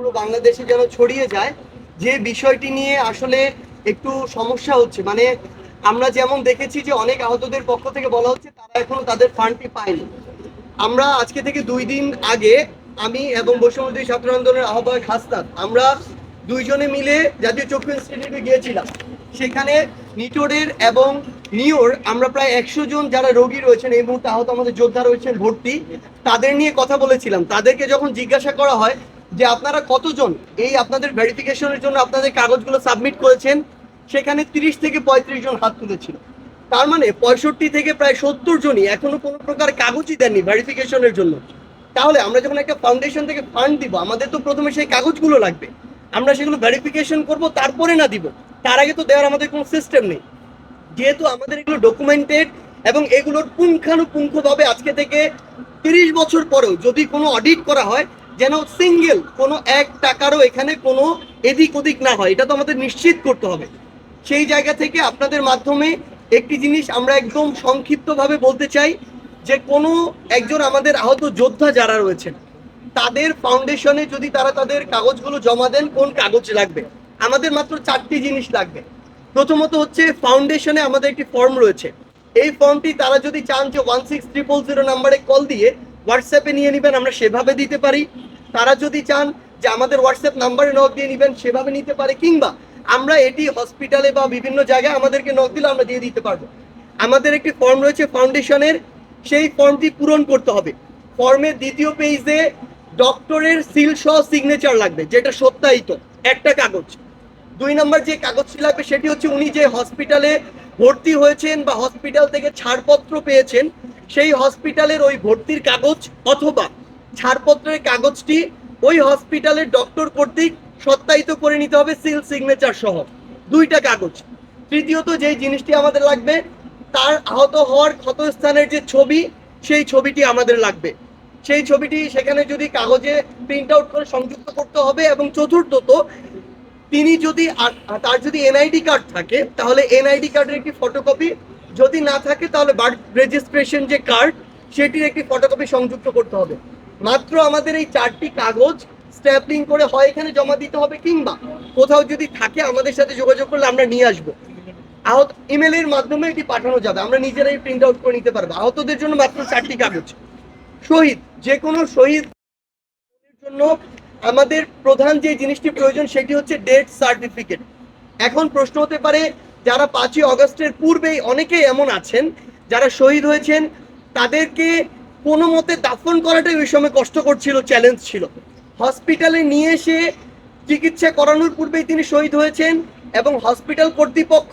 পুরো বাংলাদেশে যেন ছড়িয়ে যায়, যে বিষয়টি নিয়ে আসলে একটু সমস্যা হচ্ছে। মানে আমরা যেমন দেখেছি যে অনেক আহতদের পক্ষ থেকে বলা হচ্ছে তারা এখনও তাদের ফান্ডটি পায়নি। আমরা আজকে থেকে দুই দিন আগে আমি এবং বৈষম্যদী ছাত্র আন্দোলনের আহ্বায়ক হাসনাত আমরা দুইজনে মিলে জাতীয় চক্ষু ইনস্টিটিউটে গিয়েছিলাম। সেখানে নিটোরের এবং নিওর আমরা প্রায় একশো জন যারা রোগী রয়েছেন, এই মুহূর্তে আহত আমাদের যোদ্ধা রয়েছেন, ভর্তি, তাদের নিয়ে কথা বলেছিলাম। তাদেরকে যখন জিজ্ঞাসা করা হয় যে আপনারা কতজন এই আপনাদের ভেরিফিকেশনের জন্য আপনাদের কাগজগুলো সাবমিট করেছেন, সেখানে তিরিশ থেকে পঁয়ত্রিশ জন হাত তুলেছিল। তার মানে পঁয়ষট্টি থেকে প্রায় সত্তর জনই এখনও কোনো প্রকার কাগজই দেননি ভেরিফিকেশনের জন্য। তাহলে আমরা যখন একটা ফাউন্ডেশন থেকে ফান্ড দিব, আমাদের তো প্রথমে সেই কাগজগুলো লাগবে। আমরা সেগুলো ভেরিফিকেশন করব, তারপরে না দিব। তার আগে তো দেওয়ার আমাদের কোনো সিস্টেম নেই। যেহেতু আমাদের এগুলো ডকুমেন্টেড এবং এগুলোর পুঙ্খানুপুঙ্খভাবে আজকে থেকে তিরিশ বছর পরেও যদি কোনো অডিট করা হয় যেন সিঙ্গেল কোনো এক টাকারও এখানে কোনো এদিক ওদিক না হয়। এটা তো আমাদের নিশ্চিত করতে হবে। সেই জায়গা থেকে আপনাদের মাধ্যমে একটি জিনিস আমরা একদম সংক্ষিপ্তভাবে বলতে চাই, যে কোনো একজন আমাদের আহত যোদ্ধা যারা রয়েছেন, তাদের ফাউন্ডেশনে যদি তারা তাদের কাগজগুলো জমা দেন, কোন কাগজ লাগবে? আমাদের মাত্র চারটি জিনিস লাগবে। প্রথমত হচ্ছে ফাউন্ডেশনে আমাদের একটি ফর্ম রয়েছে। এই ফর্মটি তারা যদি চান যে ওয়ান সিক্স ট্রিপল জিরো নাম্বারে কল দিয়ে হোয়াটসঅ্যাপে নিয়ে নেবেন, আমরা সেভাবে দিতে পারি। তারা যদি চান যে আমাদের হোয়াটসঅ্যাপ নাম্বারে নক দিয়ে নেবেন, সেভাবে নিতে পারে, কিংবা আমরা এটি হসপিটালে বা বিভিন্ন জায়গায় আমাদেরকে নক দিলে আমরা দিয়ে দিতে পারব। আমাদের একটি ফর্ম রয়েছে ফাউন্ডেশনের সেই ফর্মটি পূরণ করতে হবে। ফর্মের দ্বিতীয় পেজে ডক্টরের সিল সহ সিগনেচার লাগবে, যেটা সত্যায়িত, একটা কাগজ। দুই নম্বর যে কাগজটি লাগবে, সেটি হচ্ছে উনি যে হসপিটালে ভর্তি হয়েছেন বা হসপিটাল থেকে ছাড়পত্র পেয়েছেন সেই হসপিটালের ওই ভর্তির কাগজ অথবা ছাড়পত্রের কাগজটি ওই হসপিটালের ডক্টর কর্তৃক সত্যায়িত করে নিতে হবে সিল সিগনেচার সহ। দুইটা কাগজ। তৃতীয়ত যেই জিনিসটি আমাদের লাগবে, তার আহত হওয়ার ক্ষতস্থানের যে ছবি, সেই ছবিটি আমাদের লাগবে। সেই ছবিটি সেখানে যদি কাগজে প্রিন্ট আউট করে সংযুক্ত করতে হবে এবং চতুর্থত, তিনি যদি তার যদি এনআইডি কার্ড থাকে, তাহলে এনআইডি কার্ডের একটি ফটোকপি যদি না থাকে, তাহলে বার্থ রেজিস্ট্রেশন যে কার্ড সেটির একটি ফটোকপি সংযুক্ত করতে হবে। মাত্র আমাদের এই চারটি কাগজ স্ট্যাপলিং করে হয় এখানে জমা দিতে হবে, কিংবা কোথাও যদি থাকে আমাদের সাথে যোগাযোগ করলে আমরা নিয়ে আসব। আহত ইমেলের মাধ্যমে এটি পাঠানো যাবে। আমরা নিজেরাই প্রিন্ট আউট করে নিতে পারব। আহতদের জন্য মাত্র চারটি কাগজ। শহীদ, যে কোনো শহীদ জন্য আমাদের প্রধান যে জিনিসটি প্রয়োজন, সেটি হচ্ছে ডেথ সার্টিফিকেট এখন প্রশ্ন হতে পারে যারা পাঁচই অগস্টের পূর্বেই অনেকেই এমন আছেন, যারা শহীদ হয়েছেন, তাদেরকে কোনো মতে দাফন করাটাই ওই সময় কষ্টকর ছিল চ্যালেঞ্জ ছিল। হসপিটালে নিয়ে এসে চিকিৎসা করানোর পূর্বেই তিনি শহীদ হয়েছেন এবং হসপিটাল কর্তৃপক্ষ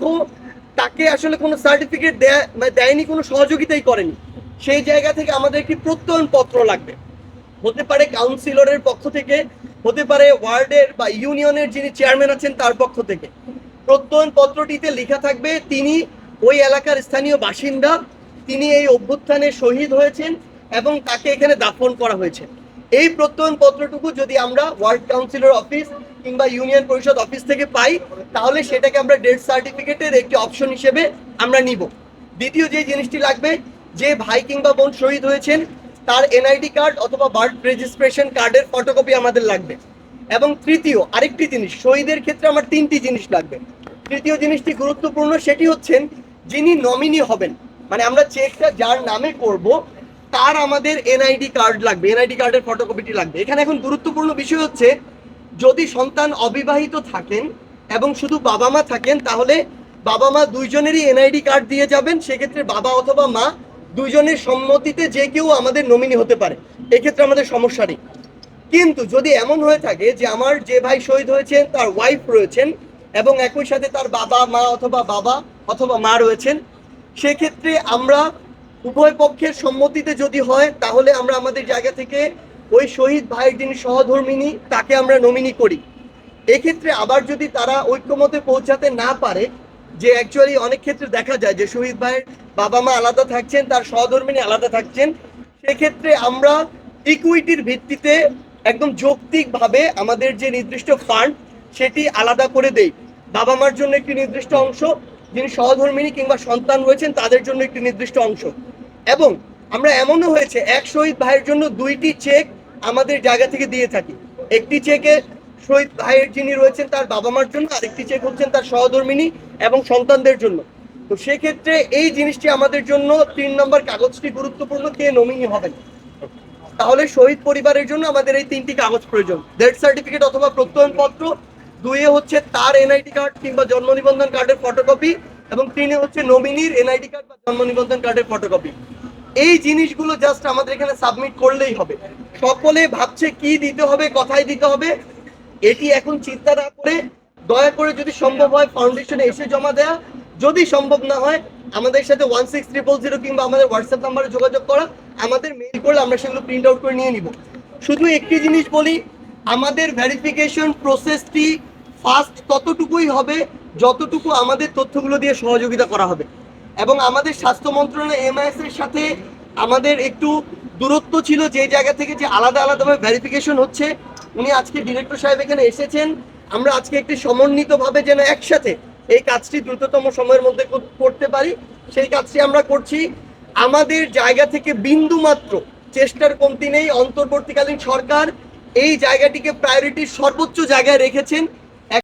তাকে আসলে কোনো সার্টিফিকেট দেয় মানে দেয়নি, কোনো সহযোগিতাই করেনি। সেই জায়গা থেকে আমাদের একটি প্রত্যয়ন পত্র লাগবে। হতে পারে কাউন্সিলরের পক্ষ থেকে, হতে পারে ওয়ার্ডের বা ইউনিয়নের যিনি চেয়ারম্যান আছেন, তার পক্ষ থেকে। প্রত্যয়ন পত্রটিতে লেখা থাকবে, তিনি ওই এলাকার স্থানীয় বাসিন্দা, তিনি এই অভ্যুত্থানে শহীদ হয়েছেন এবং তাকে এখানে দাফন করা হয়েছে। এই প্রত্যয়ন পত্রটুকু যদি আমরা ওয়ার্ড কাউন্সিলর অফিস কিংবা ইউনিয়ন পরিষদ অফিস থেকে পাই, তাহলে সেটাকে আমরা ডেথ সার্টিফিকেটের একটি অপশন হিসেবে আমরা নিব। দ্বিতীয় যে জিনিসটি লাগবে, যে ভাই কিংবা বোন শহীদ হয়েছেন, তার এনআইডি কার্ড অথবা বার্থ রেজিস্ট্রেশন কার্ডের ফটোকপি আমাদের লাগবে। এবং তৃতীয়, আরেকটি জিনিস, শহীদের ক্ষেত্রে আমার তিনটি জিনিস লাগবে। তৃতীয় জিনিসটি গুরুত্বপূর্ণ সেটি হচ্ছেন যিনি নমিনি হবেন। মানে আমরা চেকটা যার নামে করব, তার আমাদের এনআইডি কার্ড লাগবে এনআইডি কার্ডের ফটোকপিটি লাগবে। এখানে এখন গুরুত্বপূর্ণ বিষয় হচ্ছে, যদি সন্তান অবিবাহিত থাকেন এবং শুধু বাবা মা থাকেন, তাহলে বাবা মা দুইজনেরই এনআইডি কার্ড দিয়ে যাবেন। সেক্ষেত্রে বাবা অথবা মা দুইজনের সম্মতিতে যে কেউ আমাদের নমিনি হতে পারে। এক্ষেত্রে আমাদের সমস্যা নেই। কিন্তু যদি এমন হয়ে থাকে যে আমার যে ভাই শহীদ হয়েছেন, তার ওয়াইফ রয়েছেন এবং একই সাথে তার বাবা, মা অথবা বাবা অথবা মা রয়েছেন, সেক্ষেত্রে আমরা উভয় পক্ষের সম্মতিতে যদি হয়, তাহলে আমরা আমাদের জায়গা থেকে ওই শহীদ ভাইয়ের যিনি সহধর্মিনী, তাকে আমরা নমিনি করি। এক্ষেত্রে আবার যদি তারা ঐক্যমতে পৌঁছাতে না পারে, যে অ্যাকচুয়ালি অনেক ক্ষেত্রে দেখা যায় যে শহীদ ভাইয়ের বাবা মা আলাদা থাকছেন, তার সহধর্মিনী আলাদা থাকছেন, সেক্ষেত্রে আমরা ইকুইটির ভিত্তিতে একদম যৌক্তিকভাবে আমাদের যে নির্দিষ্ট ফান্ড সেটি আলাদা করে দেই। বাবা মার জন্য একটি নির্দিষ্ট অংশ, যিনি সহধর্মিনী কিংবা সন্তান রয়েছেন, তাদের জন্য একটি নির্দিষ্ট অংশ। এবং আমরা এমনও হয়েছে, এক শহীদ ভাইয়ের জন্য দুইটি চেক আমাদের জায়গা থেকে দিয়ে থাকি। একটি চেকে শহীদ ভাইয়ের যিনি রয়েছেন, তার বাবা মার জন্য আরেকটি চেক হচ্ছেন তার সহধর্মিনী এবং সন্তানদের জন্য। তো সেক্ষেত্রে এই জিনিসটি আমাদের জন্য তিন নম্বর কাগজটি গুরুত্বপূর্ণ, কে নমিনি হবেন। তাহলে শহীদ পরিবারের জন্য আমাদের এই তিনটি কাগজ প্রয়োজন। ডেথ সার্টিফিকেট অথবা প্রত্যয়নপত্র দুইয়ে হচ্ছে তার এনআইডি কার্ড কিংবা জন্ম নিবন্ধন কার্ডের ফটোকপি এবং তিনে হচ্ছে নমিনির এনআইডি কার্ড বা জন্ম নিবন্ধন কার্ডের ফটোকপি এই জিনিসগুলো জাস্ট আমাদের এখানে সাবমিট করলেই হবে। সকলে ভাবছে কি দিতে হবে, কোথায় দিতে হবে, এটি এখন চিন্তা না করে দয়া করে যদি সম্ভব হয় ফাউন্ডেশনে এসে জমা দেয়া। যদি সম্ভব না হয়, আমাদের সাথে ওয়ান সিক্স ট্রিপল জিরো কিংবা আমাদের হোয়াটসঅ্যাপ নাম্বারে যোগাযোগ করা। আমাদের মেইল করলে আমরা সেগুলো প্রিন্ট আউট করে নিয়ে নিব। শুধু একটি জিনিস বলি, আমাদের ভেরিফিকেশন প্রসেসটি ফাস্ট ততটুকুই হবে যতটুকু আমাদের তথ্যগুলো দিয়ে সহযোগিতা করা হবে। এবং আমাদের স্বাস্থ্য মন্ত্রণালয় এমআইএস এর সাথে আমাদের একটু দূরত্ব ছিল যে জায়গা থেকে যে আলাদা আলাদাভাবে ভেরিফিকেশন হচ্ছে। উনি আজকে ডিরেক্টর সাহেব এখানে এসেছেন। আমরা আজকে একটি সমন্বিতভাবে যেন একসাথে এই কাজটি দ্রুততম সময়ের মধ্যে করতে পারি। সেই কাজটি আমরা করছি। আমাদের জায়গা থেকে বিন্দু মাত্র চেষ্টার কমতি নেই। অন্তর্বর্তীকালীন সরকার এই জায়গাটিকে প্রায়োরিটির সর্বোচ্চ জায়গায় রেখেছেন।